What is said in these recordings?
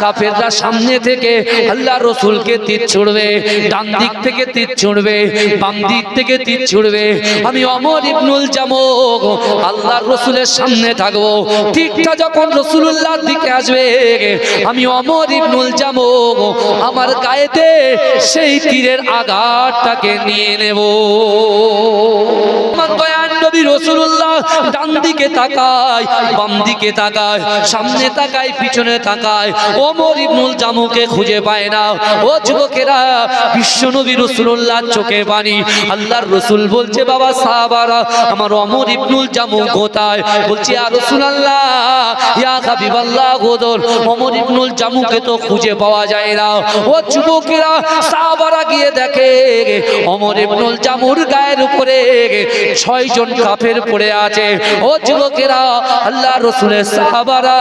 কাফেররা সামনে থেকে আল্লাহ রসুলকে তীর ছুড়বে, ডান দিক থেকে তীর ছুড়বে, বাম দিক থেকে তীর ছুড়বে। আমি অমর ইবনুল জামুক আল্লাহ রসুলের সামনে থাকব। তীরটা যখন রসুল্লাহর দিকে আসবে, আমি অমর ইবনুল জামুক আমার গায়েতে সেই তীরের আঘাতটাকে নিয়ে নেব। আমার নবী রসুল্লাহ ডান দিকে তাকায়, বাম দিকে তাকায়, সামনে তাকায়, পিছনে তাকায়। ওমর ইবনুল জামুকে খুঁজে পায় না। ও যুবকেরা, বিশ্ব নবী রসুল্লাহ চোখে পানি। আল্লাহর রসুল বলছে, বাবা সাহাবারা, আমার অমর ইবনুল জামু কোথায়? বলছি আর রসুল আল্লাহ ইয়া হাবিবাল্লাহ, গোদর। অমর ইবনুল জামুকে তো খুঁজে পাওয়া যায় না। ও যুবকেরা, সাহাবারা গিয়ে দেখে অমর ইবনুল জামুর গায়ের উপরে ছয় জন কাফের পড়ে আছে। ও যুবকেরা, আল্লাহ রসুলের সাহাবারা,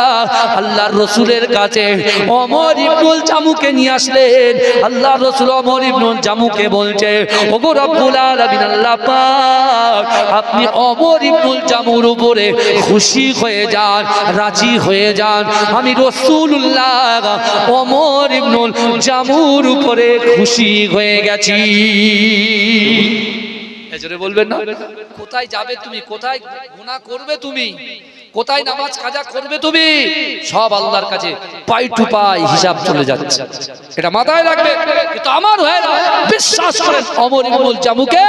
আল্লাহ রসুলের কাছে অমর ইবনুল জামুকে নিয়ে আসলেন। আল্লাহ রসুল অমর ইবনুল জামুকে বলছে, ওগো রব্বুল আলামিন, আল্লাহ পাক, আপনি অমর ইবনুল জামুর উপরে খুশি হয়ে যান, রাজি হয়ে যান। আমি রসুল্লাহ অমর ইবনুল জামুর উপরে খুশি হয়ে গেছি। এজরে বলবেন না? কোথায় যাবে তুমি? কোথায় গুণা করবে তুমি? কোথায় নামাজ কাজা করবে তুমি? সব আল্লাহর কাছে পাই টু পাই হিসাব চলে যাচ্ছে। এটা মাথায় রাখবে কিন্তু আমার হয় না বিশ্বাস করেন অমর ইবনুল জামুকে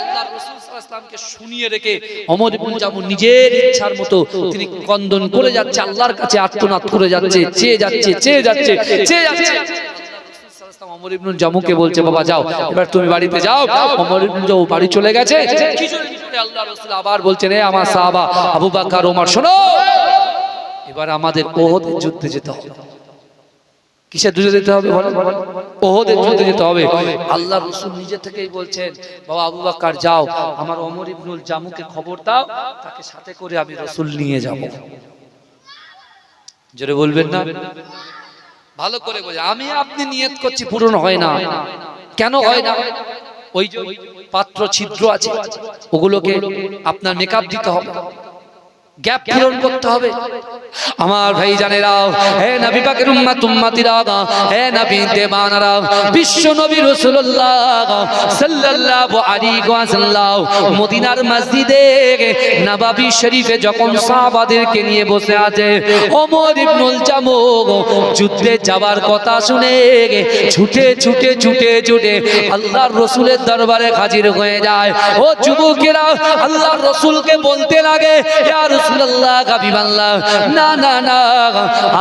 আল্লাহর রাসূল সাল্লাল্লাহু আলাইহি ওয়াসাল্লামকে শুনিয়ে রেখে অমর ইবনুল জামু নিজের ইচ্ছার মতো তিনি কন্দন করে যাচ্ছে আল্লাহর কাছে আর্তনাদ করে যাচ্ছে চেয়ে যাচ্ছে চেয়ে যাচ্ছে চেয়ে যাচ্ছে। অমর ইবনুল জামুকে বলছে বাবা যাও এবার তুমি বাড়িতে যাও। অমর ইবনুল জামু বাড়ি চলে গেছে। আল্লাহ রাসূল আবার বলছেন রে আমার সাহাবা আবু বকর ওমর শোনো। এবার আমাদের ওহদের যুদ্ধে যেতে হবে। কিসের যুদ্ধে যেতে হবে ওহদের যুদ্ধে যেতে হবে। আল্লাহ রসুল নিজে থেকেই বলছেন বাবা আবু বকর যাও আমার অমর ইবনুল জামুকে খবর দাও তাকে সাথে করে আমি রসুল নিয়ে যাব। জোরে বলবেন না? ভালো করে বলে আমি আপনি নিয়ত করছি পূরণ হয় না। কেন হয় না? ওই যে পাত্র ছিদ্র আছে ওগুলোকে আপনার মেকআপ দিতে হবে। গ্যাপ পূরণ করতে হবে। আমার ভাই জানেরা হে পাকের উম্মাত, উম্মাতিরা, হে দেবানারা বিশ্ব নবী রাসূলুল্লাহ সাল্লাল্লাহু আলাইহি মদিনার মসজিদে নবাবী শরীফে যখন সাহাবাদেরকে নিয়ে বসে আছে, ওমর ইবনুল যুদ্ধে যাওয়ার কথা শুনে ছুটে ছুটে ছুটে ছুটে আল্লাহর রসুলের দরবারে হাজির হয়ে যায়। ও যুবকেরা, আল্লাহর রসুলকে বলতে লাগে, ইয়া রাসূলুল্লাহ হাবিবাল্লাহ না না না।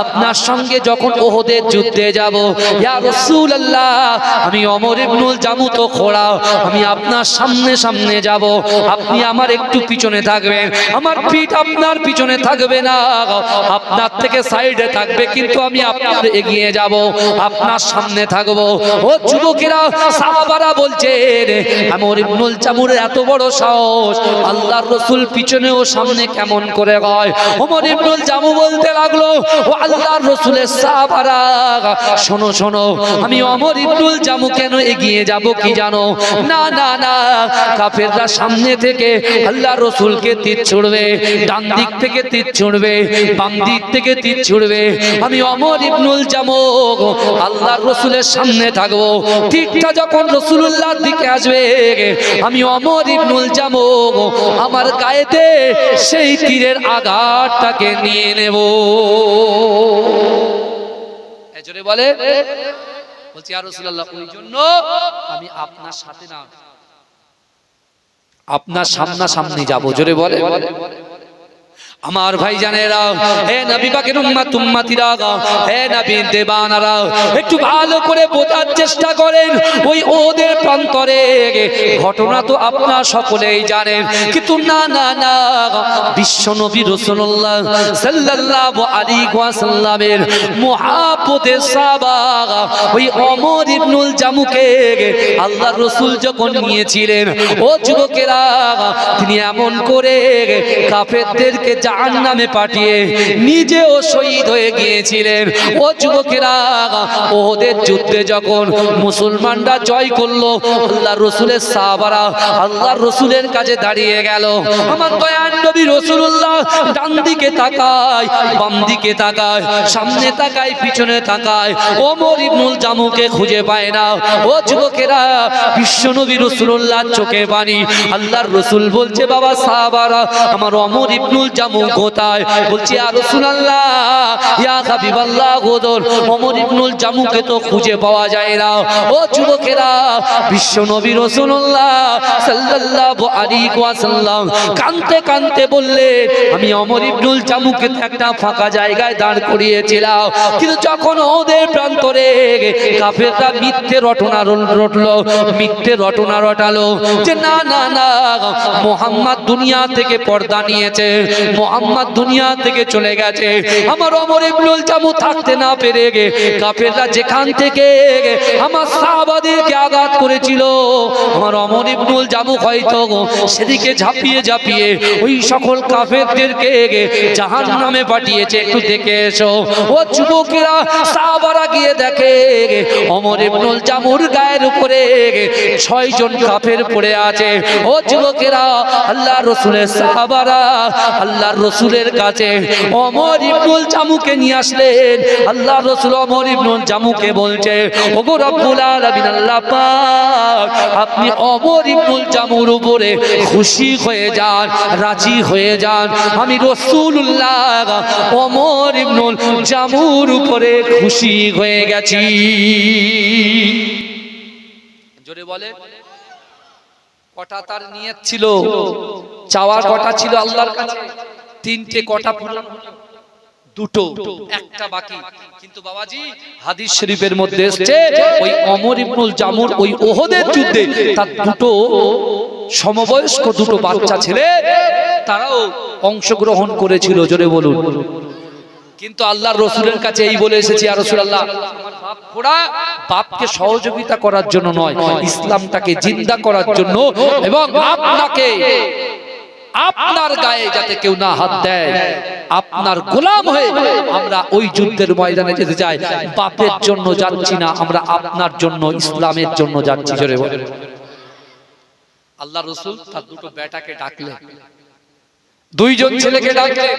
আপনার সঙ্গে যখন ওহদের যুদ্ধে যাব, ইয়া রাসূলুল্লাহ, আমি ওমর ইবনুল জামু তো খোড়া, আমি আপনার সামনে সামনে যাব। আপনি আমার একটু পিছনে থাকবেন। আমার পিঠ আপনার পিছনে থাকবে না। আপনার থেকে সাইডে থাকবে, কিন্তু আমি আপনার এগিয়ে যাব, আপনার সামনে থাকব। ও যুবকেরা, সাহাবারা বলছে আমর ইবনুল জামুর এত বড় সাহস, আল্লাহর রসুল পিছনে ও সামনে কেমন করে গয় ওমর ইবনুল জামু বলতে লাগল, ও আল্লাহর রসুলের সাহাবারা, শোনো শোনো, আমি অমর ইবনুল জামু কেন এগিয়ে যাব কি জানো? না না না, কাফেররা সামনে থেকে আল্লাহ রসুলকে তীর ছুড়বে, ডান দিক থেকে তীর ছুড়বে, বাম দিক থেকে তীর ছুড়বে। আমি অমর ইবনুল জামুক আল্লাহর রসুলের সামনে থাকব। তীরটা যখন রসুলুল্লাহর দিকে আসবে, আমি অমর ইবনুল জামুক আমার গায়েতে সেই তীরের আঘাতটাকে নিয়ে নেব। জোরে বলে। বলছি আর রসুল্লাহ ওই জন্য আমি আপনার সাথে না, আপনার সামনা সামনি যাব। জোরে বলে। আমার ভাই জানেরা হে নবী পাকের উম্মাত, উম্মাতিরা, হে নবী দেবানারা, একটু ভালো করে বোঝার চেষ্টা করেন ওই ওদের প্রান্তরে। ঘটনা তো আপনারা সকলেই জানেন, কিন্তু না না না, বিশ্ব নবী রাসূলুল্লাহ সাল্লাল্লাহু আলাইহি ওয়াসাল্লামের মুহাব্বতের সাহাবা, ওই ওমর ইবনুল জামুকে আল্লাহর রাসূল যখন নিয়েছিলেন, ও যুবকেরা, তিনি এমন করে কাফেরদেরকে জাহান্নামে পাঠিয়ে নিজেও শহীদ হয়ে গিয়েছিলেন। ও যুবকেরা, ওদের যুদ্ধে যখন মুসলমানরা জয় করল আল্লাহ রসুলের সাহাবারা আল্লাহ রসুলের কাছে দাঁড়িয়ে গেল। আমার দয়ার নবী রসুল্লাহ ডান দিকে তাকায়, বাম দিকে তাকায়, সামনে তাকায়, পিছনে তাকায়। ওমর ইবনুল জামুকে খুঁজে পায় না। ও যুবকেরা, বিশ্ব নবী রসুল্লাহ চোখে পানি। আল্লাহর রসুল বলছে, বাবা সাহাবারা, আমার অমর ইবনুল জামু বলছি আর ইয়া হাবিবাল্লাহ, গোদর। অমর ইবনুল জামুকে তো খুঁজে পাওয়া যায় না। ও যুবকেরা বিশ্ব নবী রসুল্লাহ সাল্লাল্লাহু আলাইহি ওয়াসাল্লাম কানতে কানতে আমি অমর ইবনুল জামুকে একটা ফাঁকা জায়গায় দাঁড় করিয়েছিলাম। কিন্তু যখন ওদের প্রান্তরে কাফেররা মিথ্যে রটনা রটলো, মিথ্যে রটনা রটালো যে, না না না, মোহাম্মদ দুনিয়া থেকে পর্দা নিয়েছে মোহাম্মদ দুনিয়া থেকে চলে গেছে। আমার অমর ইবনুল জামু থাকতে না পেরে গে। কাফেররা যেখান থেকে আমার সাহাবাদেরকে আঘাত করেছিল। আমার অমর ইবনুল জামু হয়তো সেদিকে ঝাঁপিয়ে ঝাঁপিয়ে ওই সকল কাফেরদেরকে জাহান নামে পাঠিয়েছে। একটু দেখে এসো। ও যুবকেরা, সাহাবারা গিয়ে দেখে অমর ইবনুল জামুর গায়ের উপরে ছয়জন কাফের পড়ে আছে। ও যুবকেরা আল্লাহ রসুলের সাহাবারা আল্লাহ রসুলের কাছে অমর ইবনুল জামুকে নিয়ে আসলেন। আল্লাহ রসুল অমর ইবনুল জামুকে বলছে, ওগো রব্বুল আলামিন, আল্লাহ পাক, আপনি অমর ইবনুল জামুর উপরে খুশি হয়ে যান, রাজি হয়ে যান। আমি রসুল্লাহ অমর ইবনুল জামুর উপরে খুশি হয়ে গেছি। জোরে বলে। কটা তার নিয়ত ছিল? চাওয়ার কটা ছিল আল্লাহর কাছে? তিনটে কটা হলো। দুটো, একটা বাকি কিন্তু বাবাজি, হাদিস শরীফের মধ্যে এসেছে, ওই অমর ইবনুল জামুর, ওই ওহদের যুদ্ধে তার দুটো সমবয়স্ক দুটো বাচ্চা ছেলে, তারাও অংশগ্রহণ করেছিল, জোরে বলুন কিন্তু আল্লাহর রসুলের কাছে এই বলে এসেছি আর রসুল আল্লাহ খোড়া, বাপকে সহযোগিতা করার জন্য নয়, ইসলামটাকে জিন্দা করার জন্য এবং আপনাকে আপনার গায়ে যাতে কেউ না হাত দেয়, আপনার গোলাম হয়ে আমরা ওই যুদ্ধের ময়দানে যেতে চাই। বাপের জন্য যাচ্ছি না, আমরা আপনার জন্য, ইসলামের জন্য যাচ্ছি আল্লাহ রসুল তার দুটো বেটাকে ডাকলেন। দুইজন ছেলেকে ডাকলেন।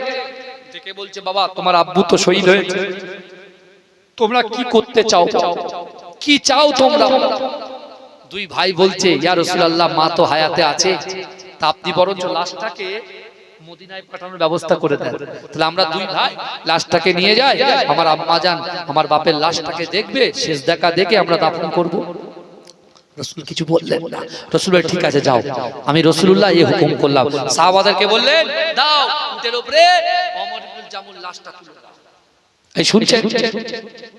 ডেকে বলছে, বাবা, তোমার আব্বু তো শহীদ হয়েছে। তোমরা কি করতে চাও? কি চাও তোমরা? দুই ভাই বলছে, ইয়া রাসূলুল্লাহ, মা তো হায়াতে আছে। তা আপনি বরঞ্চ লাশটাকে মদিনায় পাঠানোর ব্যবস্থা করে দেন। তাহলে আমরা দুই ভাই লাশটাকে নিয়ে যাই, আমার আম্মা জান আমার বাপের লাশটাকে দেখবে শেষ দেখা দেখে আমরা দাফন করব। রসুল কিছু বললেন না। রসুল ঠিক আছে, যাও। আমি রসুলুল্লাহ এই হুকুম করলাম। সাহাবাদেরকে বললেন, দাও, উটের উপরে অমর জামুল লাশটা তুলে দাও। এই শুনছেন?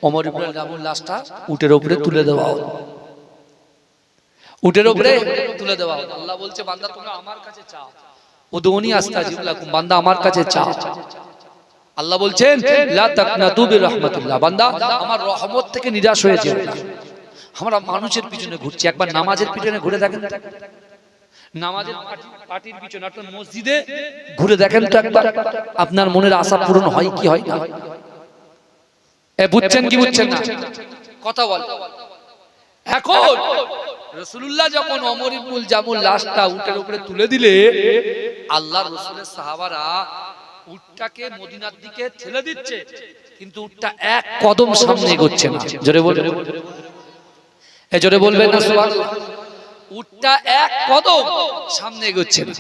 অমর ইবনুল জামুল লাশটা উটের উপরে তুলে দেওয়া উটের উপরে তুলে দেওয়া আল্লাহ বলছে বান্দা তোমরা আমার কাছে চাও। উদুনি আস্তাজিব লাকুম বান্দা আমার কাছে চাও। আল্লাহ বলছেন লা তাকনাতু বিরহমাতিল্লাহ বান্দা আমার রহমত থেকে নিরাশ হয়ে যেও না। আমরা মানুষের পিছনে ঘুরছি একবার নামাজের পিছনে ঘুরে দেখেন তো। নামাজের পার্টি- পার্টির পিছনে আপনার মসজিদে ঘুরে দেখেন তো একবার। আপনার মনের আশা পূরণ হয় কি হয় না? এ বুঝছেন কি বুঝছেন না? কথা বল। এখন রসুল্লাহ যখন অমর ইবনুল জামুল লাশটা উটের উপরে তুলে দিলে আল্লাহ রসুলের সাহাবারা উটটাকে মদিনার দিকে ঠেলে দিচ্ছে, কিন্তু উটটা এক কদম সামনে এগোচ্ছে না। জোরে বলে এ জোরে বলবেন না, সুবহানাল্লাহ। উটটা এক কদম সামনে এগোচ্ছে না।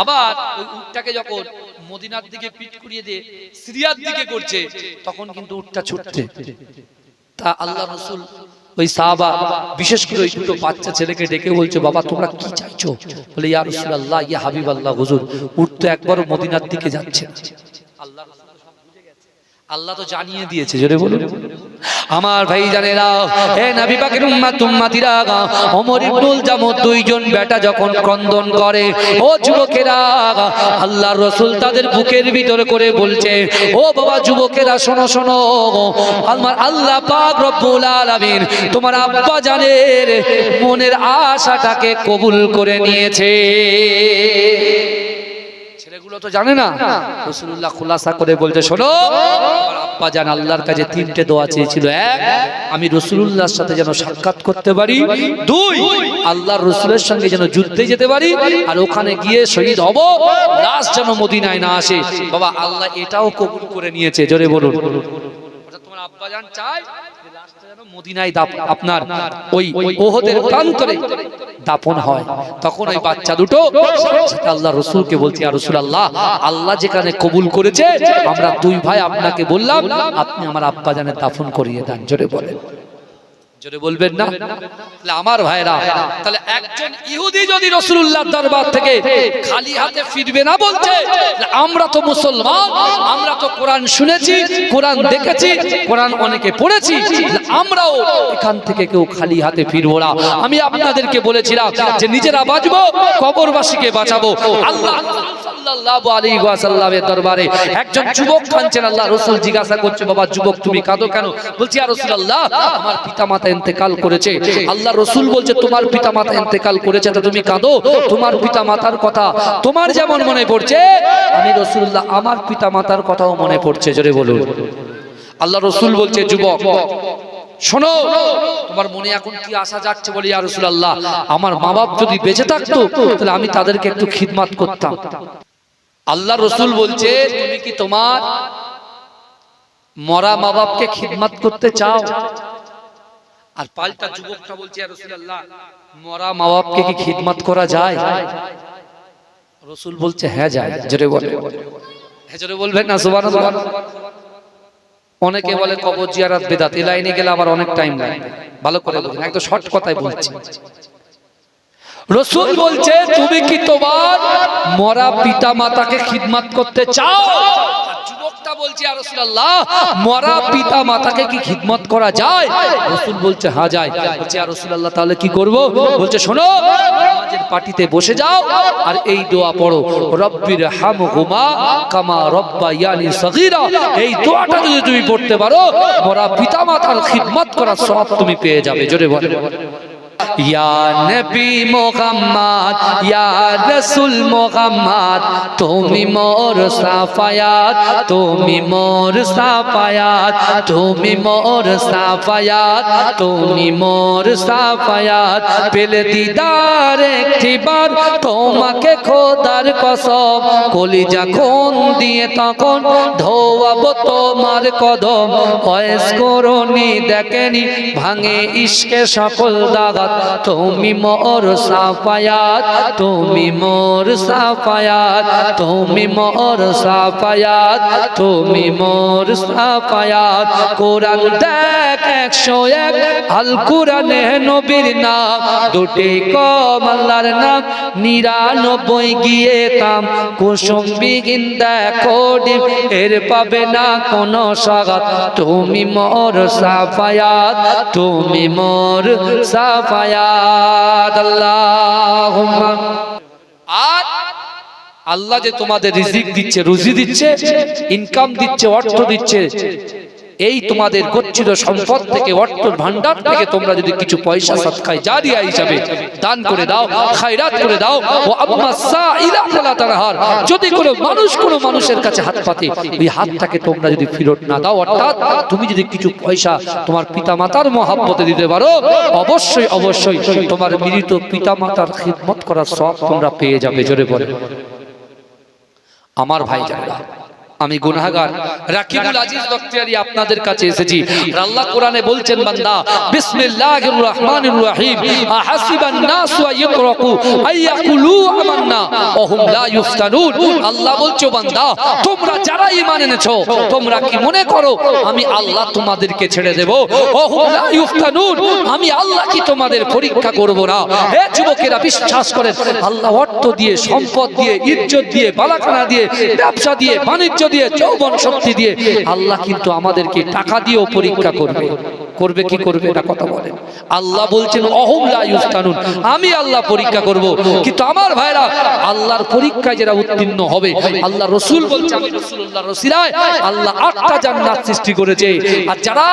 আবার ওই উটটাকে যখন মদিনার দিকে পিট করিয়ে দিয়ে সিরিয়ার দিকে করছে, তখন কিন্তু উটটা ছুটছে। তা আল্লাহ রসুল ওই সাহাবা, বিশেষ করে ওই দুটো বাচ্চা ছেলেকে ডেকে বলছে, বাবা, তোমরা কি চাইছো? বলে, ইয়া রাসূলুল্লাহ, ইয়া হাবিব আল্লাহ হুজুর উঠতে একবার মদিনার দিকে যাচ্ছে আল্লাহ রাসূল তো সব বুঝে গেছে। আল্লাহ তো জানিয়ে দিয়েছে জোরে বলুন। আমার ভাই জানেরা হে নবী পাকের উম্মাত উম্মাতিরা ওমর ইবনুল জামুদ দুইজন বেটা যখন ক্রন্দন করে ও যুবকেরা আল্লাহর রাসূল তাদের বুকের ভিতর করে বলছে ও বাবা যুবকেরা শোনো শোনো আমার আল্লাহ পাক রব্বুল আলামিন তোমার আব্বা জানের মনের আশাটাকে কবুল করে নিয়েছে। জানে না। রসুল্লাহ খুলাসা করে বলতে শোনো আমার আব্বা জান আল্লাহর কাছে তিনটে দোয়া চেয়েছিল। এক আমি রসুল্লাহর সাথে যেন সাক্ষাৎ করতে পারি। দুই আল্লাহর রসুলের সঙ্গে যেন যুদ্ধে যেতে পারি। আর ওখানে গিয়ে শহীদ হব লাশ যেন মদিনায় না আসে। বাবা আল্লাহ এটাও কবুল করে নিয়েছে জোরে বলুন। অর্থাৎ তোমার আব্বা জান চায় লাশটা যেন মদিনায় দাপ- আপনার ওই ওহদের প্রান্তরে। দাপন হয়। তখন ওই বাচ্চা দুটো আল্লাহ রসুলকে বলছি আর রসুল আল্লাহ আল্লাহ যেখানে কবুল করেছে, আমরা দুই ভাই আপনাকে বললাম, আপনি আমার আব্বা জানে দাফন করিয়ে দেন। জোরে বলেন। জোরে বলবেন না, তাহলে আমার ভাইরা, তাহলে একজন ইহুদি যদি দরবার থেকে খালি হাতে ফিরবে না বলছে আমরা তো মুসলমান, আমরা তো কোরআন শুনেছি, কোরআন দেখেছি, কোরআন অনেকে পড়েছি আমরাও এখান থেকে কেউ খালি হাতে ফিরবো না। আমি আপনাদেরকে বলেছিলাম যে নিজেরা বাঁচবো, কবরবাসীকে বাঁচাবো। আল্লাহ সাল্লাল্লাহু আলাইহি ওয়াসাল্লামের দরবারে একজন জিজ্ঞাসা করছে, বাবা, যুবক, তুমি কাঁদো কেন? বলছি আমার ইন্তেকাল করেছে। আল্লাহ রসুল বলছে, তোমার পিতামাতা ইন্তেকাল করেছে, তো তুমি কাঁদো। তোমার পিতামাতার কথা তোমার যেমন মনে পড়ছে, আমি রাসূলুল্লাহ আমার পিতামাতার কথাও মনে পড়ছে, জোরে বলুন। আল্লাহ রসুল বলছে, যুবক, শোনো, তোমার মনে এখন কি আসা যাচ্ছে বলি আর রাসূলুল্লাহ? আমার মা বাপ যদি বেঁচে থাকতো, তাহলে আমি তাদেরকে একটু খিদমাত করতাম। আল্লাহ রসুল বলছে, তুমি কি তোমার মরা মা বাপকে খিদমাত করতে চাও? আর পাল্টা যুবকটা বলছে, "ইয়া রাসূলুল্লাহ, মরা মা বাপকে কি খিদমাত করা যায়? রসুল বলছে হ্যাঁ যায়। জোরে বলে। হ্যাঁ বলবেন না, সুবহানাল্লাহ। অনেকে বলে, কবর জিয়ারাত বেদাত এই লাইনে গেলে আবার অনেক টাইম লাগবে। ভালো করে বলুন, একদম শর্ট কথাই বলছি। রসুল বলছে, তুমি কি তোমার মরা পিতা মাতাকে খিদমাত করতে চাও? যুবকটা বলছে আর রাসূলুল্লাহ, মরা পিতা মাতাকে কি খিদমত করা যায়? রসুল বলছে হ্যাঁ যায়। বলছে আর রাসূলুল্লাহ, তাহলে কি করব? বলছে, শোনো পাটিতে বসে যাও আর এই দোয়া পড়ো, রব্বির হামহুমা কামা রব্বায়ানি সগীরা। এই দোয়াটা যদি তুমি পড়তে পারো, মরা পিতা মাতার খিদমত করার সওয়াব তুমি পেয়ে যাবে। জোরে বলে ইয়া নবী মোহাম্মদ, ইয়া রাসূল মোহাম্মদ, তুমি মোর সাফায়াত, তুমি মোর সাফায়াত, তুমি মোর সাফায়াত, তুমি মোর সাফায়াত। পেলে দিদার একটিবার তোমাকে খোদার কসম, কলিজা কোন দিয়ে তখন ধোয়াবো তোমার কদম। বয়স করনি দেখেনি, ভাঙে ইশকে সকল দাগাত তুমি মোর সাফায়াত, তুমি মোর সাফায়াত, তুমি মোর সাফায়াত, তুমি মোর সাফায়াত। কোরআন দেখ একশো এক, আল কোরআনে নবীর নাম। দুটি কম আল্লাহর নাম, নিরানব্বই গিয়ে কাম কুসুম বিগিন দেখো এর পাবে না কোনো স্বাগত। তুমি মোর সাফায়াত, তুমি মোর সাফায়াত। আল্লাহ যে তোমাদের রিজিক দিচ্ছে রুজি দিচ্ছে ইনকাম দিচ্ছে অর্থ দিচ্ছে এই তোমাদের গচ্ছিত সম্পদ থেকে অর্থ ভান্ডার থেকে তোমরা যদি কিছু পয়সা, সৎকায়, জারিয়া হিসাবে দান করে দাও, খায়রাত করে দাও, ও আম্মা সাইলা ফালা যদি কোনো মানুষ কোনো মানুষের কাছে হাত পাতে, ওই হাতটাকে তোমরা যদি ফেরত না দাও, অর্থাৎ তুমি যদি কিছু পয়সা তোমার পিতামাতার মহাব্বতে দিতে পারো, অবশ্যই অবশ্যই তোমার মৃত পিতামাতার খিদমত করার সব তোমরা পেয়ে যাবে, জোরে বলে। আমার ভাই জানেরা আমি গুনাহগার। রাকিবুল আজিজ বখতিয়ারি আপনাদের কাছে এসেছি। আল্লাহ কোরআনে বলছেন, বান্দা, বিসমিল্লাহির রহমানির রহিম। আহাসিবান নাসু আইয়ুতরাকু আইয়াকুলু আমান্না, ওহুম লা ইফতানুন আল্লাহ বলছো, বান্দা, তোমরা যারা ঈমান এনেছো, তোমরা কি মনে করো, আমি আল্লাহ তোমাদেরকে ছেড়ে দেব? ওহুম লা ইফতানুন আমি আল্লাহ কি তোমাদের পরীক্ষা করব না? হে যুবকেরা, বিশ্বাস করেন, আল্লাহ অর্থ দিয়ে, সম্পদ দিয়ে, ইজ্জত দিয়ে, বালাখানা দিয়ে, ব্যবসা দিয়ে, বাণিজ্য দিয়ে যৌবন শক্তি দিয়ে আল্লাহ কিন্তু আমাদেরকে টাকা দিয়েও পরীক্ষা করবে। করবে কি করবে এটা কথা বলেন আল্লাহ বলছেন, অহম লা ইউফতানুন আমি আল্লাহ পরীক্ষা করব। কিন্তু আমার ভাইরা, আল্লাহর পরীক্ষায় যারা উত্তীর্ণ হবে আল্লাহ রসুল বলছে, আমি রসুল্লাহ রসিরায় আল্লাহ আটটা জান্নাত সৃষ্টি করেছে। আর যারা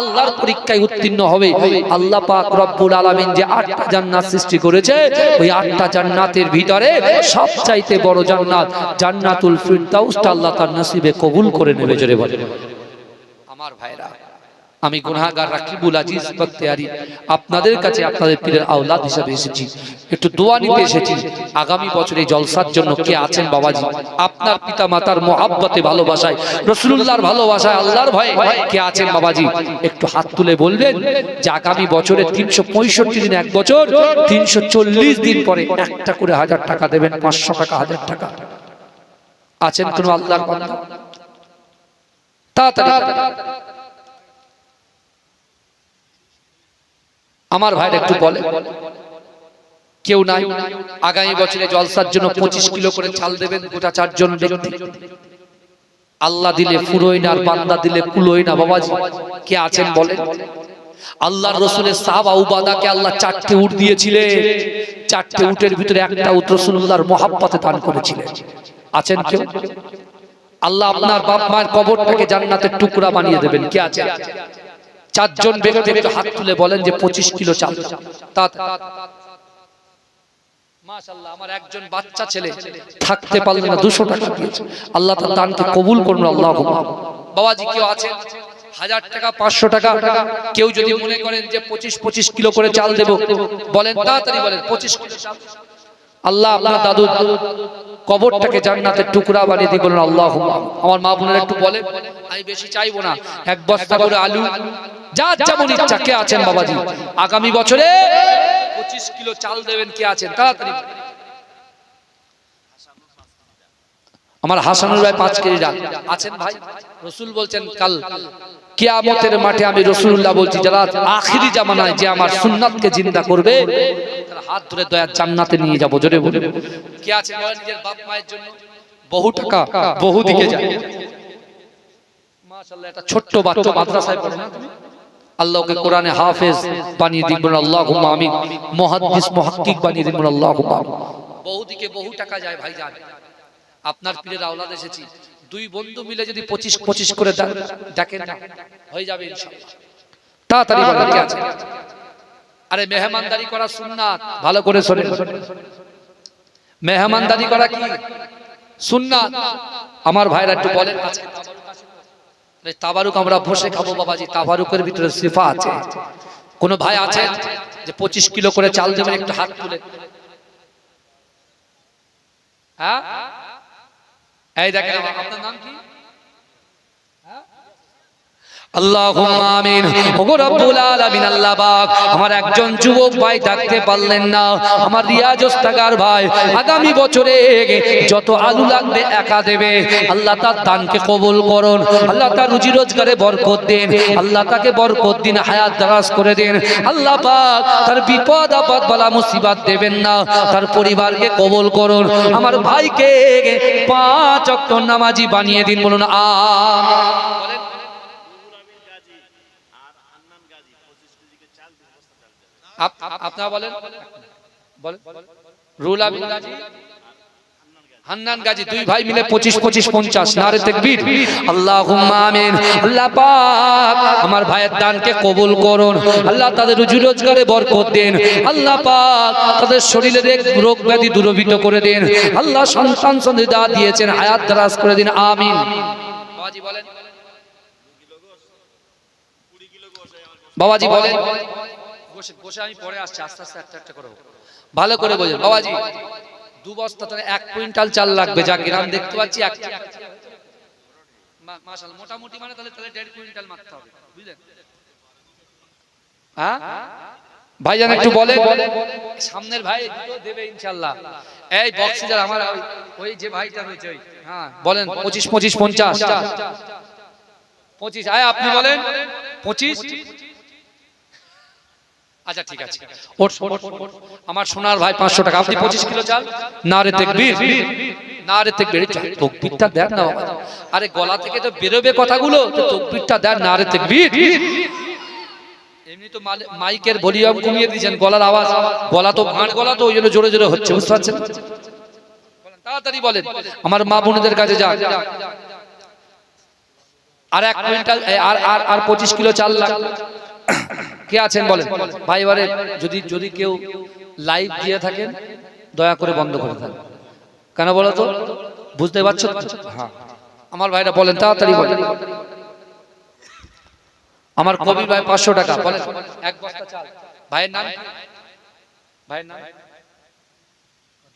আল্লাহর পরীক্ষায় উত্তীর্ণ হবে, আল্লাহ পাক রব্বুল আলামিন যে আটটা জান্নাত সৃষ্টি করেছে, ওই আটটা জান্নাতের ভিতরে সবচাইতে বড় জান্নাত, জান্নাতুল ফিরদাউসটা আল্লাহ তার নসিবে কবুল করে নেবে, জোরে বলে আমার ভাইরা আমি গুনাহগার রাকিবুল আজিজ বখতিয়ারি আপনাদের কাছে আপনাদের পীরের আওলাদ হিসেবে এসেছি। একটু দোয়া নিতে এসেছি। আগামী বছরে জলসার জন্য কে আছেন বাবাজি? আপনার পিতা মাতার মোহাব্বতে, ভালোবাসায় রসুল্লাহর ভালোবাসায়, আল্লাহর ভয়ে কে আছেন বাবাজি? একটু হাত তুলে বলবেন যে আগামী বছরে তিনশো পঁয়ষট্টি দিন এক বছর, তিনশো চল্লিশ দিন পরে একটা করে হাজার টাকা দেবেন, পাঁচশো টাকা, হাজার টাকা। আছেন কোন আল্লাহর বান্দা? তাড়াতাড়ি। আমার ভাইরা একটু বলে। কেউ নাই। আগামী বছরে জলসার জন্য পঁচিশ কিলো করে চাল দেবেন, গোটা চারজন ব্যক্তি আল্লাহ দিলে ফুরোই না আর বান্দা দিলে কুলোই না বাবাজি, কে আছেন বলেন? আল্লাহ রসুলের সাহাবা উবাদাকে আল্লাহ চারটে উট দিয়েছিলেন। চারটে উটের ভিতরে একটা উট রসুল্লাহর মহাব্বতে দান করেছিলেন। আছেন কেউ? আল্লাহ আপনার বাপ মায়ের কবরটাকে জান্নাতের টুকরা বানিয়ে দেবেন। কে আছে? চারজন ব্যক্তি হাত তুলে বলেন যে পঁচিশ কিলো চাল। তা মাশাআল্লাহ, আমার একজন বাচ্চা ছেলে থাকতে পারলে না দুশো টাকা দিয়েছে। আল্লাহ তার দানকে কবুল করুন আল্লাহ বাবাজি কেউ আছেন? হাজার টাকা পাঁচশো টাকা। কেউ যদি মনে করেন যে পঁচিশ পঁচিশ কিলো করে চাল দেব বলেন তাড়াতাড়ি বলেন পঁচিশ কিলো চাল। আল্লাহ আপনার দাদু কবরটাকে জান্নাতের টুকরা বানিয়ে দিয়ে বলেন আল্লাহ আমার মা বোনের একটু বলে আমি বেশি চাইব না। এক বস্তা করে আলু যা যেমন ইচ্ছা কে আছেন বাবাজি? আগামী বছরে পঁচিশ কিলো চাল দেবেন কে আছেন? তাড়াতাড়ি আমার হাসানুর ভাই পাঁচ কেজি ডাল। আছেন ভাই? রসুল বলছেন কাল। কিয়ামতের মাঠে আমি রসুল্লাহ বলছি যারা আখিরি জামানায় যে আমার সুন্নাতকে জিন্দা করবে তারা হাত ধরে দয়ার জান্নাতে নিয়ে যাব জোরে বলে কে আছে নিজের বাপ মায়ের জন্য। বহু টাকা বহু দিকে যায়। মাশাআল্লাহ একটা ছোট্ট বাচ্চা মাদ্রাসায় পড়ে না তুমি? আল্লাহকে কোরআনে হাফেজ বানিয়ে দিন বলেন, আল্লাহুম্মা আমিন। মুহাদ্দিস, মুহাক্কিক বানিয়ে দিন বলেন, আল্লাহুম্মা আমিন। বহু টাকা যায় ভাই ভাইজান। আপনার পীরের আওলাদ এসেছি। দুই বন্ধু মিলে যদি পঁচিশ পঁচিশ করে দেখেন না, হয়ে যাবে তাড়াতাড়ি আছে? আরে, মেহমানদারি করা সুন্নাত। ভালো করে শোনেন। মেহমানদারি করা কি? সুন্নাত। আমার ভাইরা একটু বলেন আছে তাবারুক আমরা বসে খাব বাবাজি, তাবারুকের ভিতরে সিফা আছে। কোন ভাই আছে যে পঁচিশ কিলো করে চাল দেবেন, একটু হাত তুলে? হ্যাঁ? এই দেখেন, আপনার নাম কি আল্লাহুম্মা আমিন ওগো রব্বুল আলামিন আল্লাহ পাক আমার একজন যুবক ভাই থাকতে পারলেন না। আমার রিয়াজ ওস্তাগার ভাই, আগামী বছরে যত আলু লাগবে একা দেবে। আল্লাহ তার দানকে কবুল করুন। আল্লাহ তার রুজি রোজগারে বরকত দিন। আল্লাহ তাকে বরকত দিন, হায়াত দারাজ করে দিন। আল্লাহ পাক, তার বিপদ, আপদ বালা মুসিবত দেবেন না। তার পরিবারকে কবুল করুন। আমার ভাইকে পাঁচ অক্ট নামাজি বানিয়ে দিন। বলুন, আমিন। আপনারা বলেন। রুল গাজী। হান্নান গাজী, দুই ভাই মিলে পঁচিশ পঁচিশ, পঞ্চাশ নারে আল্লাহুম্মা আমিন। আল্লাহ পাক আমার ভাইয়ের দানকে কবুল করুন। আল্লাহ তাদের রুজি রোজগারে বরকত দিন। আল্লাহ পাক তাদের শরীরের এক রোগ ব্যাধি দূরভীত করে দিন। আল্লাহ সন্তান সন্ধিদা দিয়েছেন হায়াত করে দিন। আমিন। বাবাজি বলেন। বসে বসে আমি পরে আসছি আস্তে আস্তে একটা একটা করে ভালো করে বাবাজি দু বস্তা তাহলে এক কুইন্টাল চাল লাগবে যা গ্রাম দেখতে পাচ্ছি এক মা- মাশাআল্লাহ, মোটামুটি মানে তাহলে তাহলে দেড় কুইন্টাল মারতে হবে বুঝলেন? হ্যাঁ? একটু বলে সামনের ভাই দেবে ইনশাল্লাহ এই বক্সিজার আমার ওই- যে ভাইটা রয়েছে ওই হ্যাঁ বলেন পঁচিশ পঁচিশ পঞ্চাশ। পঁচিশ আয় আপনি বলেন পঁচিশ? আচ্ছা ঠিক আছে। ওঠ, ওঠ। আমার সোনার ভাই পাঁচশো টাকা। আপনি পঁচিশ কিলো চাল? না রে দেখবির না রে দেখবির তকবিরটা দেন না। আরে গলা থেকে তো বেরোবে কথাগুলো। তো তকবিরটা দেন না রে দেখবির এমনি তো মাইকের ভলিউম কমিয়ে দিয়েছেন গলার আওয়াজ। গলা তো ভাঁড় গলা তো ওই জন্য জোরে জোরে হচ্ছে বুঝতে পারছেন? তাড়াতাড়ি বলেন। আমার মা বোনদের কাছে যান। আর এক কুইন্টাল আর আর আর পঁচিশ কিলো চাল লাগ কে আছেন বলেন ভাই এবারে যদি যদি কেউ লাইভ দিয়ে থাকেন দয়া করে বন্ধ করে দেন কেন বলো তো বুঝতে পারছ? হ্যাঁ আমার ভাইরা বলেন তাড়াতাড়ি বলেন আমার কবির ভাই পাঁচশো টাকা বলেন এক বস্তা চাল ভাইয়ের নাম ভাইয়ের নাম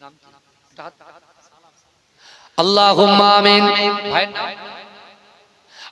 নাম কি? আল্লাহুম্মা আমিন ভাইয়ের নাম আল্লাহুম্মা আমিন ওগো রব্বুল আলামিন আল্লাহ পাক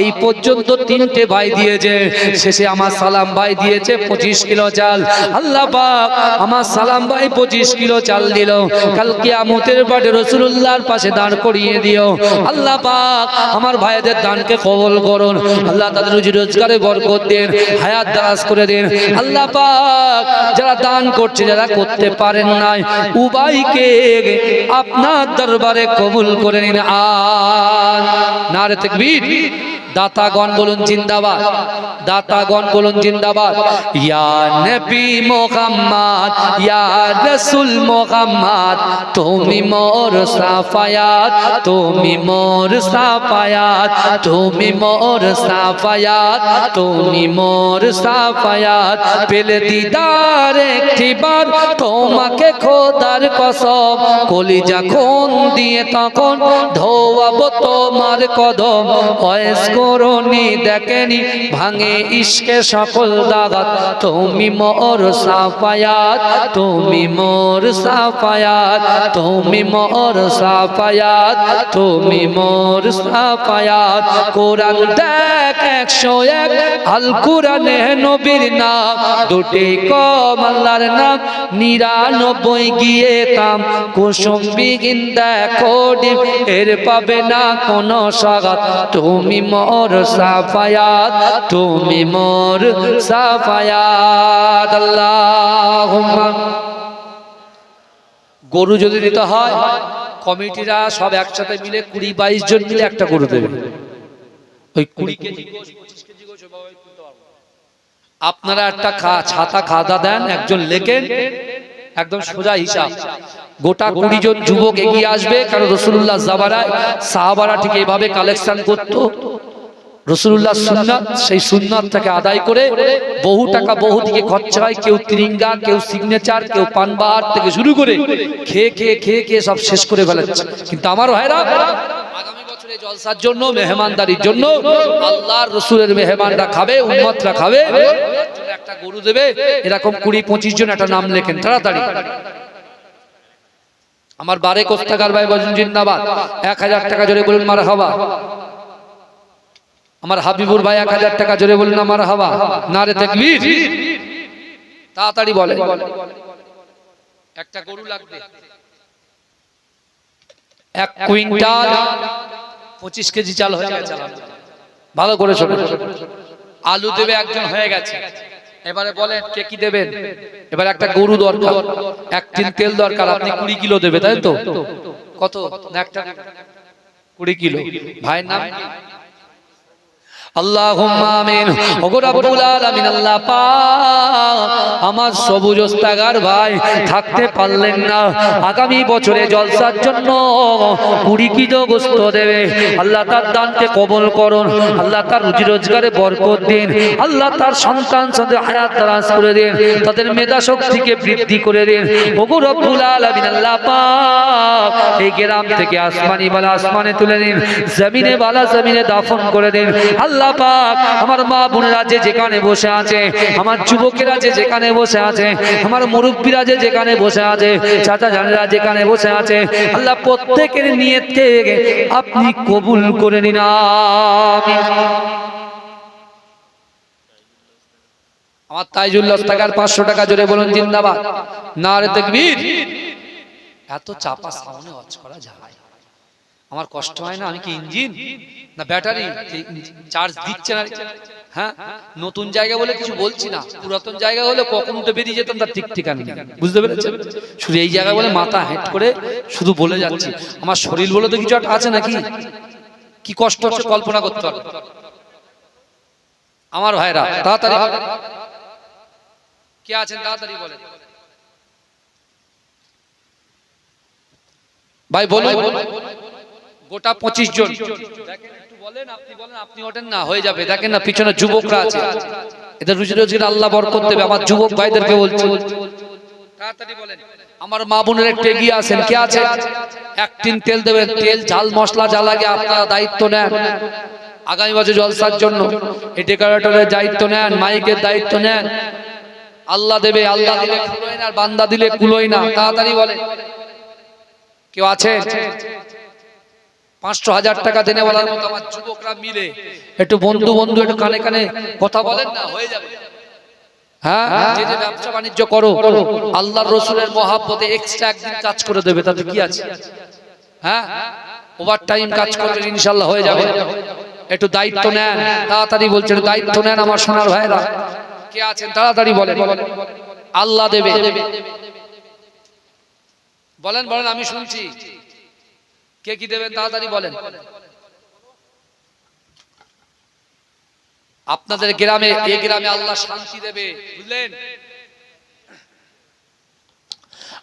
এই পর্যন্ত তিনটে ভাই দিয়েছে। শেষে আমার সালাম ভাই দিয়েছে 25 কিলো চাল। আল্লাহ পাক আমার সালাম ভাই 25 কিলো চাল দিল। কাল কিয়ামতের বাড়ি রাসূলুল্লাহর পাশে দাঁড় করিয়ে দিও। আল্লাহ পাক আমার ভাইদের দানকে কবুল করুন। আল্লাহ তাদের রুজি রোজগারে বরকত দেন, হায়াত দারাজ করে দেন। আল্লাহ পাক যারা দান করছে, যারা করতে পারেন নাই, উবাইকে আপনার দরবারে কবুল করে নিন। আর নারে তাকবীর। দাতাগণ বলুন জিন্দাবাদ। দাতাগণ বলুন জিন্দাবাদ। ইয়া নবী মোহাম্মদ, ইয়া রাসূল মোহাম্মদ, তুমি মোর সাফায়াত, তুমি মোর সাফায়াত, তুমি মোর সাফায়াত, তুমি মোর সাফায়াত। পেলে দিদার একটিবার তোমাকে খোদার কসম, কলিজা খুন দিয়ে তখন ধোয়াবো তোমার কদম। বয়স করনি দেখেনি, ভাঙে ইশকে সকল দাগাত তুমি মোর সাফায়াত, তুমি মোর সাফায়াত, তুমি মোর সাফায়াত, তুমি মোর সাফায়াত। কোরআন দেখ একশো এক, আল কোরআনে নবীর নাম। দুটি কম আল্লাহর নাম, নিরানব্বই গিয়ে তাম। কুসুম বিগিন দেখো এর পাবে না কোনো স্বাগত। তুমি মোর সাফায়াত, তুমি মোর সাফায়াত, আল্লাহুম্মা। গরু যদি দিতে হয়, কমিটিরা সব একসাথে মিলে কুড়ি বাইশ জন মিলে একটা গরু দেবে। ওই কুড়ি কেজি। আপনারা একটা ছাতা খাদা দেন, একজন লেখেন, একদম সোজা হিসাব। গোটা কুড়ি জন যুবক এগিয়ে আসবে, কারণ রসুল্লাহ জাবারায় সাহাবারা ঠিক এইভাবে কালেকশন করতো। রসুল্লাহ সুন্নাত, সেই সুন্নাতটাকে আদায় করে বহু টাকা বহু দিকে খরচা হয়, কেউ তিরিঙ্গা, কেউ সিগনেচার কেউ পানবার থেকে শুরু করে খেয়ে খেয়ে খেয়ে খেয়ে সব শেষ করে ফেলেছে। কিন্তু আমার ভাইরা জলসার জন্য, মেহমানদারির জন্য আল্লাহর রসুলের মেহমানরা খাবে, উম্মতরা খাবে একটা গরু দেবে, এরকম কুড়ি পঁচিশ জন একটা নাম লেখেন, তাড়াতাড়ি। আমার বারে কোস্তাকার ভাই বলছেন জিন্দাবাদ, এক হাজার টাকা জোরে বলুন মারা হবা আমার হাবিবুর ভাই এক হাজার টাকা জোরে বলুন, আমার হাওয়া না রে তাকবীর। তাড়াতাড়ি বলে। একটা গরু লাগবে। এক কুইন্টাল পঁচিশ কেজি চাল হয়ে গেছে। ভালো করে শোনো। আলু দেবে একজন হয়ে গেছে। এবারে বলেন, কে কি দেবেন? এবার একটা গরু দরকার। এক টিন তেল দরকার। আপনি কুড়ি কিলো দেবে, তাই তো? কত? একটা কুড়ি কিলো। ভাইয়ের নাম? আল্লাহ আমার সবুজ ভাই, থাকতে পারলেন না। আগামী বছরে জলসার জন্য দেবে। আল্লাহ তার দানকে কবল করুন। আল্লাহ তার রুজি রোজগারে দিন। আল্লাহ তার সন্তান সাথে হায়াত করে দিন। তাদের মেধা শক্তিকে বৃদ্ধি করে দিন। ওগো রব্বুল আলামিন, আল্লাহ এই গ্রাম থেকে আসমানি বালা আসমানে তুলে দিন। জমিনে বালা জমিনে দাফন করে দিন। আল্লাহ পাক আমার মা বোনেরা যে যেখানে বসে আছে, আমার যুবকেরা যে যেখানে বসে আছে, আমার মুরব্বীরা যে যেখানে বসে আছে, চাচা জানেরা যেখানে বসে আছে, আল্লাহ প্রত্যেকের নিয়তকে আপনি কবুল করে নিন। আমার তাইজুল্লাহ টাকার পাঁচশো টাকা জোরে বলুন, জিন্দাবাদ। না রে দেখবীর এত চাপা সামনে ওয়াচ করা যায়। আমার কষ্ট হয় না আমি কি ইঞ্জিন? না ব্যাটারি চার্জ দিচ্ছে না। হ্যাঁ? নতুন জায়গা বলে কিছু বলছি না। পুরাতন জায়গা হলে কখন উঠে বেরিয়ে যেতাম তার ঠিক ঠিকানা। বুঝতে পেরেছেন? শুধু এই জায়গা বলে মাথা হেঁট করে শুধু বলে যাচ্ছি। আমার শরীর বলে তো কিছু একটা আছে নাকি? কি কষ্ট হচ্ছে কল্পনা করতে পারবে আমার ভাইরা তাড়াতাড়ি। কে আছেন? তাড়াতাড়ি বলেন। ভাই বলুন। গোটা পঁচিশ জন। আপনি ওঠেন না, হয়ে যাবে। দেখেন না, পিছনে যুবকরা আছে। এদের আল্লাহ দেবে যুবক আমার মা বোনের কে আছে? তেল তেল, ঝাল, মশলা দায়িত্ব নেন। আগামী বছর জলসার জন্য ডেকোরেটরের দায়িত্ব নেন, মাইকের দায়িত্ব নেন। আল্লাহ দেবে, আল্লাহ দিলে কুলোয় না, আর বান্দা দিলে কুলোয় না। তাড়াতাড়ি বলেন। কেউ আছে? পাঁচশো হাজার টাকা দেনে বলার মতো আমার যুবকরা মিলে। একটু বন্ধু বন্ধু একটু কানে কানে কথা বলেন না। হয়ে যাবে। হ্যাঁ? যে যে ব্যবসা বাণিজ্য করো আল্লাহর রসুলের মহাব্বতে এক্সট্রা একদিন কাজ করে দেবে তাতে কি আছে? হ্যাঁ? ওভার টাইম কাজ করলে ইনশাল্লাহ হয়ে যাবে। একটু দায়িত্ব নেন তাড়াতাড়ি বলছেন দায়িত্ব নেন আমার সোনার ভাইরা। কে আছেন? তাড়াতাড়ি বলেন। আল্লাহ দেবে। বলেন বলেন আমি শুনছি। কে কি দেবেন তাড়াতাড়ি বলেন। আপনাদের গ্রামে এই গ্রামে আল্লাহ শান্তি দেবে বুঝলেন?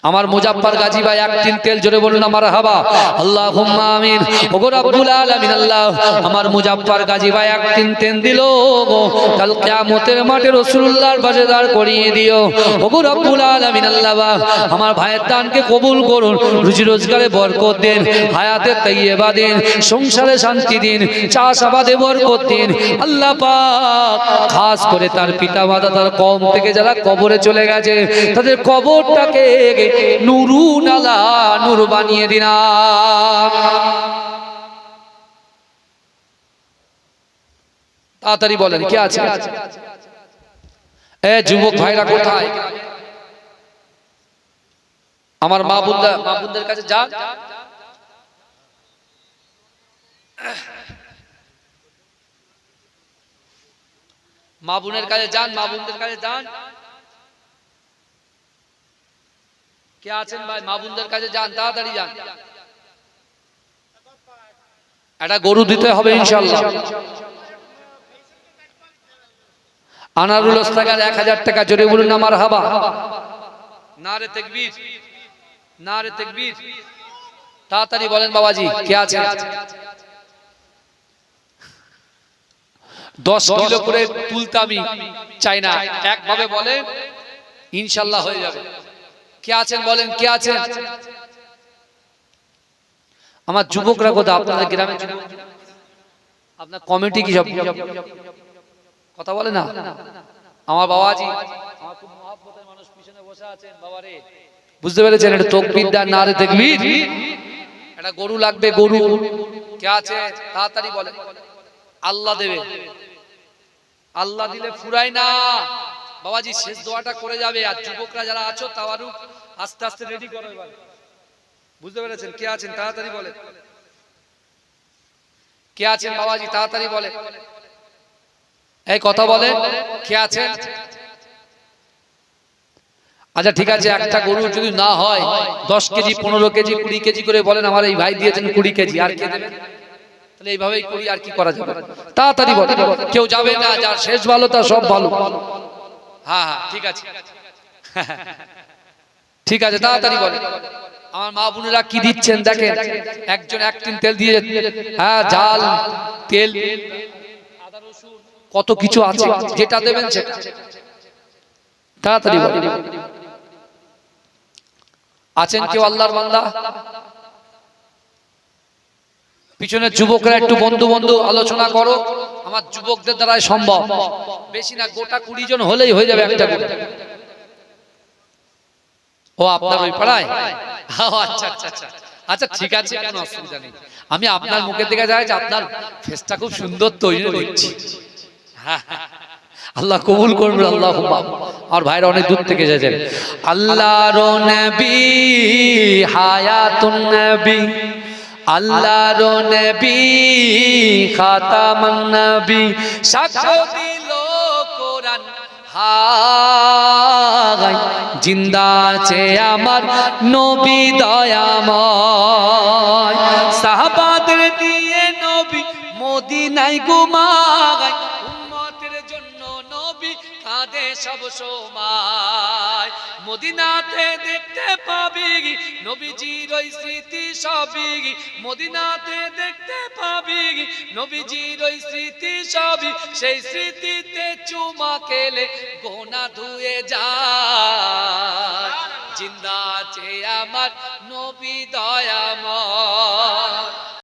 আমার মুজাফফর গাজী ভাই, এক তিন তেল জোরে বলুন আমার হাবা। আল্লাহ আমিন। ওগো রব্বুল আলামিন, আল্লাহ আমার মুজাফফর গাজী ভাই, এক তিন তেল দিল কাল কিয়ামতের মাঠে রাসূলুল্লাহর পাশে দাঁড় করিয়ে দিও। ওগো রব্বুল আলামিন, আল্লাহ আমার ভাইয়ের দানকে কবুল করুন, রুজি রোজগারে বরকত দিন, হায়াতে তাইয়্যিবা দিন, সংসারে শান্তি দিন, চাষাবাদে বরকত দিন। আল্লাহ পাক খাস করে তার পিতা মাতা তার কম থেকে যারা কবরে চলে গেছে, তাদের কবরটাকে নুরু নালা নূর বানিয়ে দিনা তাড়াতাড়ি বলেন, কে আছে? এ যুবক ভাইরা কোথায়? আমার মা বুন্দা মা বুনদের কাছে যান। মা বোনের কাছে যান, মা বোনদের কাছে যান। কে আছেন ভাই মা বোনদের কাছে যান তাড়াতাড়ি যান একটা গরু দিতে হবে ইনশাল্লাহ আনারুল ওস্তাগার এক হাজার টাকা জোরে বলুন আমার হাবা না রে তেকবীর না রে তেকবীর তাড়াতাড়ি বলেন বাবাজি কে আছে দশ কিলো করে তুলতে আমি চাই না একভাবে বলেন ইনশাল্লাহ হয়ে যাবে কে আছেন বলেন কে আছেন? আমার যুবকরা কোথায়? আপনাদের গ্রামে আপনার কমিটি কি সব? কথা বলে না? আমার বাবাজি আমার খুব মহাব্বতের মানুষ পিছনে বসে আছেন বাবারে। বুঝতে পেরেছেন? এটা তকবির দেন না রে দেখবির একটা গরু লাগবে গরু। কে আছে? তাড়াতাড়ি বলে আল্লাহ দেবে। আল্লাহ দিলে ফুরাই না। বাবাজি, শেষ দোয়াটা করে যাবে আর যুবকরা যারা আছো তাওয়ারু আস্তে আস্তে রেডি করো এবার। বুঝতে পেরেছেন? কে আছেন? তাড়াতাড়ি বলে কে আছেন বাবাজি? তাড়াতাড়ি বলে এই কথা বলে কে আছেন? আচ্ছা ঠিক আছে, একটা গরু যদি না হয়, দশ কেজি, পনেরো কেজি, কুড়ি কেজি করে বলেন, আমার এই ভাই দিয়েছেন কুড়ি কেজি, আর কে দেবেন? তাহলে এইভাবেই করি, আর কি করা যাবে? তাড়াতাড়ি বলে কেউ যাবে না, যার শেষ ভালো, তার সব ভালো। হ্যাঁ হ্যাঁ ঠিক আছে। ঠিক আছে, তাড়াতাড়ি বলে। আমার মা বোনেরা কি দিচ্ছেন দেখেন? একজন এক টিন তেল দিয়ে হ্যাঁ জাল, তেল কত কিছু আছে, যেটা দেবেন সেটা। তাড়াতাড়ি বলে। আছেন কেউ আল্লাহর বান্দা? পিছনের যুবকরা একটু বন্ধু বন্ধু আলোচনা করো। আমার যুবকদের দ্বারাই সম্ভব। বেশি না, গোটা কুড়ি জন হলেই হয়ে যাবে একটা ও আপনার ওই পাড়ায়? আচ্ছা আচ্ছা আচ্ছা। আচ্ছা ঠিক আছে, কোনো অসুবিধা নেই। আমি আপনার মুখের দিকে যাই, যে আপনার ফেসটা খুব সুন্দর তৈরি দেখছি আল্লাহ কবুল করবেন আল্লাহ আর ভাইরা অনেক দূর থেকে এসেছেন। আল্লাহর নবী হায়াতুন নবী। আল্লাহর নবী খাতামান নবী, সাক্ষ্য দিল কোরআন। হাই জিন্দা আছে আমার নবী দয়াময়। সাহাবাদের দিয়ে নবী ঘুমায়। সব সময় মদিনাতে দেখতে পাবি নবীজির ওই স্মৃতি সবই। মদিনাতে দেখতে পাবি নবীজির ওই স্মৃতি সবই। সেই স্মৃতিতে চুমা খেলে গোনা ধুয়ে যায় জিন্দা আছে আমার নবী দয়াময়।